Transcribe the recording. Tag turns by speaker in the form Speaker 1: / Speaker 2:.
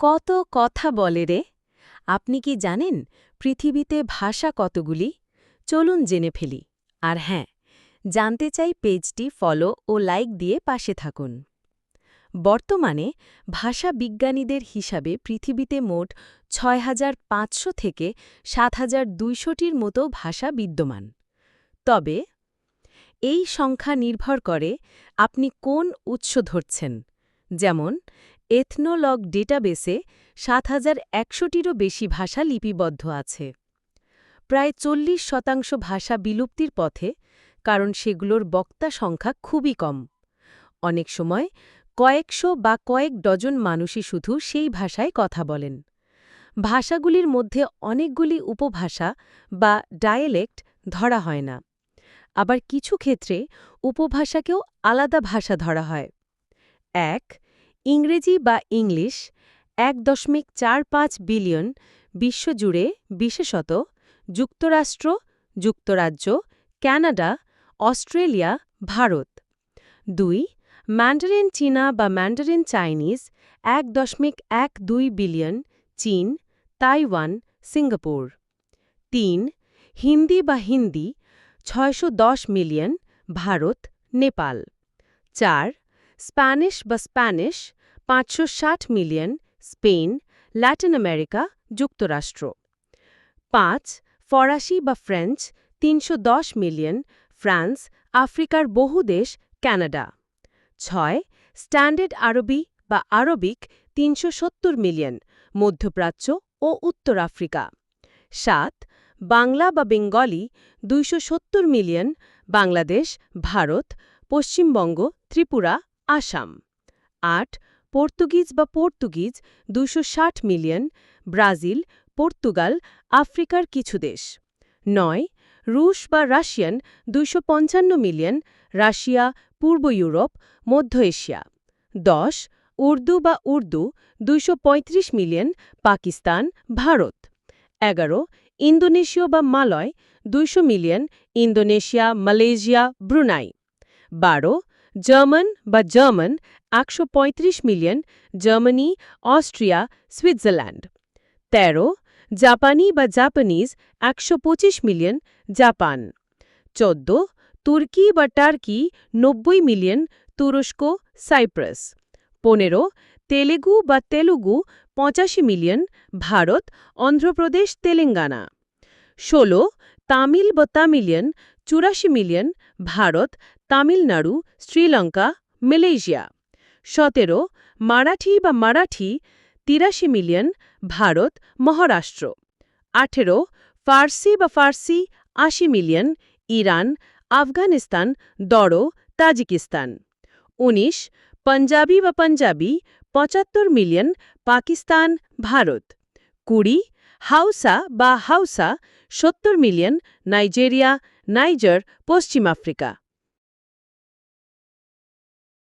Speaker 1: কত কথা বলে রে। আপনি কি জানেন পৃথিবীতে ভাষা কতগুলি? চলুন জেনে ফেলি। আর হ্যাঁ জানতে চাই পেজটি ফলো ও লাইক দিয়ে পাশে থাকুন। বর্তমানে ভাষা বিজ্ঞানীদের হিসাবে পৃথিবীতে মোট ছয় হাজার পাঁচশো থেকে সাত হাজার দুইশোটির মতো ভাষা বিদ্যমান। তবে এই সংখ্যা নির্ভর করে আপনি কোন উৎস ধরছেন। যেমন এথনোলগ ডেটাবেসে সাত হাজার একশোটিরও বেশি ভাষা লিপিবদ্ধ আছে। প্রায় চল্লিশ শতাংশ ভাষা বিলুপ্তির পথে, কারণ সেগুলোর বক্তা সংখ্যা খুবই কম। অনেক সময় কয়েকশো বা কয়েক ডজন মানুষই শুধু সেই ভাষায় কথা বলেন। ভাষাগুলির মধ্যে অনেকগুলি উপভাষা বা ডায়ালেক্ট ধরা হয় না। আবার কিছু ক্ষেত্রে উপভাষাকেও আলাদা ভাষা ধরা হয়। এক ইংরেজি বা ইংলিশ এক দশমিক চার পাঁচ বিলিয়ন বিশ্বজুড়ে বিশেষত যুক্তরাষ্ট্র, যুক্তরাজ্য, ক্যানাডা, অস্ট্রেলিয়া, ভারত। দুই, ম্যান্ডারিন চীনা বা ম্যান্ডারিন চাইনিজ এক দশমিক এক দুই বিলিয়ন চীন, তাইওয়ান, সিঙ্গাপুর। তিন, হিন্দি বা হিন্দি ছয়শো দশ মিলিয়ন ভারত, নেপাল। চার, স্প্যানিশ বা স্প্যানিশ পাঁচশো ষাট মিলিয়ন স্পেন, ল্যাটিন আমেরিকা, যুক্তরাষ্ট্র। পাঁচ, ফরাসি বা ফ্রেঞ্চ, তিনশো দশ মিলিয়ন, ফ্রান্স, আফ্রিকার বহু দেশ, ক্যানাডা। ছয়, স্ট্যান্ডার্ড আরবি বা আরবিক, তিনশো সত্তর মিলিয়ন, মধ্যপ্রাচ্য ও উত্তর আফ্রিকা। সাত, বাংলা বা বেঙ্গলি, দুইশ সত্তর মিলিয়ন, বাংলাদেশ, ভারত, পশ্চিমবঙ্গ, ত্রিপুরা, আসাম। আট পর্তুগিজ বা পর্তুগিজ দুশো মিলিয়ন, ব্রাজিল, পর্তুগাল, আফ্রিকার কিছু দেশ। নয়, রুশ বা রাশিয়ান পঞ্চান্ন মিলিয়ন, রাশিয়া, পূর্ব ইউরোপ, মধ্য এশিয়া। দশ, উর্দু বা উর্দু পঁয়ত্রিশ মিলিয়ন, পাকিস্তান, ভারত। এগারো, ইন্দোনেশীয় বা মালয়, দুইশো মিলিয়ন, ইন্দোনেশিয়া, মালয়েশিয়া, ব্রুনাই। বারো, জার্মান বা জার্মান একশো পঁয়ত্রিশ মিলিয়ন জার্মানি, অস্ট্রিয়া সুইজারল্যান্ড ১৩ জাপানি বা জাপানিজ একশো পঁচিশ মিলিয়ন জাপান। ১৪ তুর্কি বা টার্কি নব্বই মিলিয়ন তুরস্ক, সাইপ্রাস। পনেরো, তেলেগু বা তেলুগু পঁচাশি মিলিয়ন ভারত, অন্ধ্রপ্রদেশ, তেলেঙ্গানা। ষোলো, তামিল বা তামিলিয়ন চুরাশি মিলিয়ন ভারত, তামিলনাড়ু, শ্রীলঙ্কা, মালয়েশিয়া। সতেরো, মারাঠি বা মারাঠি, তিরাশি মিলিয়ন, ভারত, মহারাষ্ট্র। আঠেরো, ফার্সি বা ফার্সি, আশি মিলিয়ন, ইরান, আফগানিস্তান দড়ো তাজিকিস্তান। ১৯ পঞ্জাবি বা পঞ্জাবি, পঁচাত্তর মিলিয়ন, পাকিস্তান, ভারত। কুড়ি, হাউসা বা হাউসা, সত্তর মিলিয়ন, নাইজেরিয়া, নাইজার, পশ্চিম আফ্রিকা।